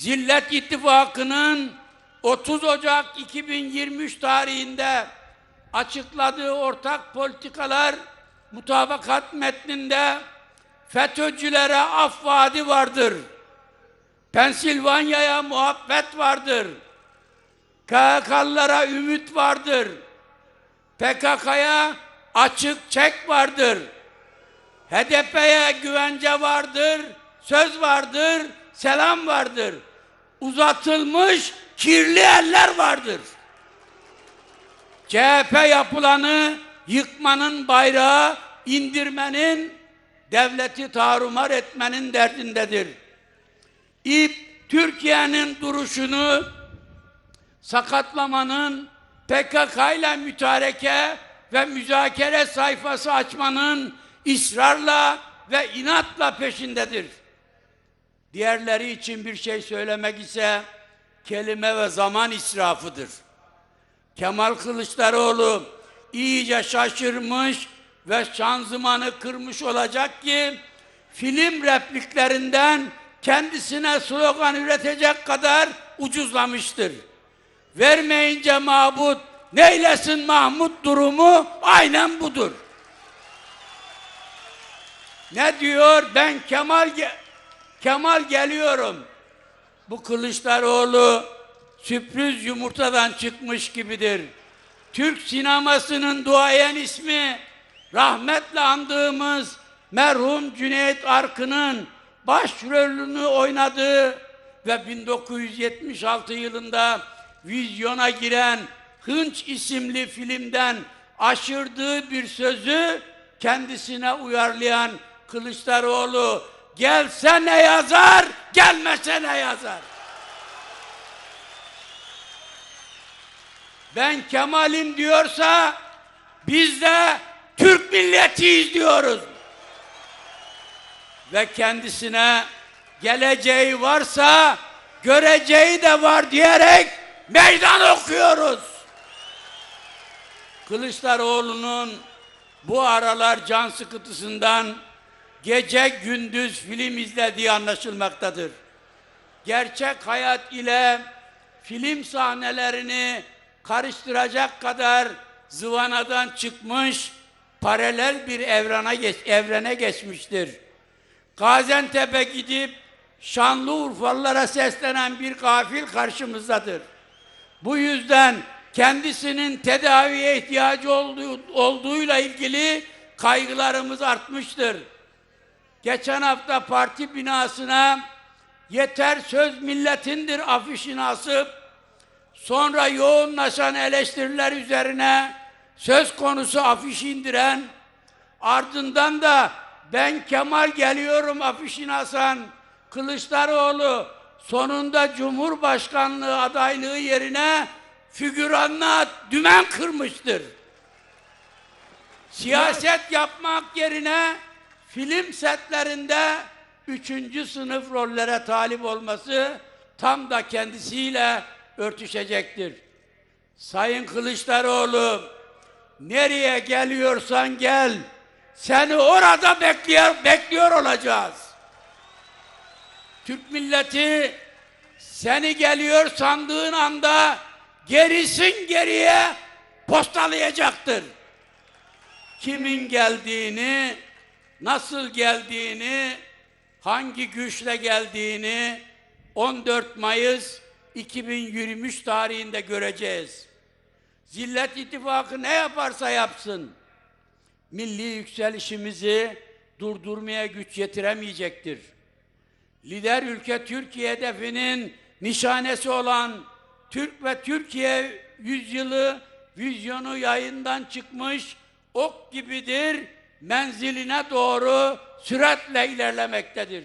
Zillet İttifakı'nın 30 Ocak 2023 tarihinde açıkladığı ortak politikalar mutabakat metninde FETÖ'cülere af vaadi vardır. Pensilvanya'ya muhabbet vardır. KHK'lılara ümit vardır. PKK'ya açık çek vardır. HDP'ye güvence vardır, söz vardır, selam vardır. Uzatılmış kirli eller vardır. CHP yapılanı yıkmanın bayrağı indirmenin, devleti tarumar etmenin derdindedir. İP Türkiye'nin duruşunu sakatlamanın, PKK ile mütareke ve müzakere sayfası açmanın ısrarla ve inatla peşindedir. Diğerleri için bir şey söylemek ise kelime ve zaman israfıdır. Kemal Kılıçdaroğlu iyice şaşırmış ve şanzımanı kırmış olacak ki film repliklerinden kendisine slogan üretecek kadar ucuzlamıştır. Vermeyince mabut, neylesin Mahmut durumu aynen budur. Ne diyor? Ben Kemal Kemal geliyorum. Bu Kılıçdaroğlu sürpriz yumurtadan çıkmış gibidir. Türk sinemasının duayen ismi rahmetle andığımız merhum Cüneyt Arkın'ın başrolünü oynadığı ve 1976 yılında vizyona giren Hınç isimli filmden aşırdığı bir sözü kendisine uyarlayan Kılıçdaroğlu gelse ne yazar, gelmese ne yazar. Ben Kemal'im diyorsa biz de Türk milletiyiz diyoruz. Ve kendisine geleceği varsa göreceği de var diyerek meydan okuyoruz. Kılıçdaroğlu'nun bu aralar can sıkıntısından gece gündüz film izlediği anlaşılmaktadır. Gerçek hayat ile film sahnelerini karıştıracak kadar zıvanadan çıkmış, paralel bir evrana geç, evrene geçmiştir. Gaziantep'e gidip Şanlıurfalılara seslenen bir gafil karşımızdadır. Bu yüzden kendisinin tedaviye ihtiyacı olduğu, olduğuyla ilgili kaygılarımız artmıştır. Geçen hafta parti binasına yeter söz milletindir afişini asıp sonra yoğunlaşan eleştiriler üzerine söz konusu afişi indiren ardından da ben Kemal geliyorum afişini asan Kılıçdaroğlu sonunda Cumhurbaşkanlığı adaylığı yerine figüranla dümen kırmıştır. Siyaset yapmak yerine film setlerinde üçüncü sınıf rollere talip olması tam da kendisiyle örtüşecektir. Sayın Kılıçdaroğlu, nereye geliyorsan gel, seni orada bekliyor, bekliyor olacağız. Türk milleti seni geliyor sandığın anda gerisin geriye postalayacaktır. Kimin geldiğini, nasıl geldiğini, hangi güçle geldiğini 14 Mayıs 2023 tarihinde göreceğiz. Zillet İttifakı ne yaparsa yapsın, milli yükselişimizi durdurmaya güç yetiremeyecektir. Lider ülke Türkiye hedefinin nişanesi olan Türk ve Türkiye yüzyılı vizyonu yayından çıkmış ok gibidir, menziline doğru süratle ilerlemektedir.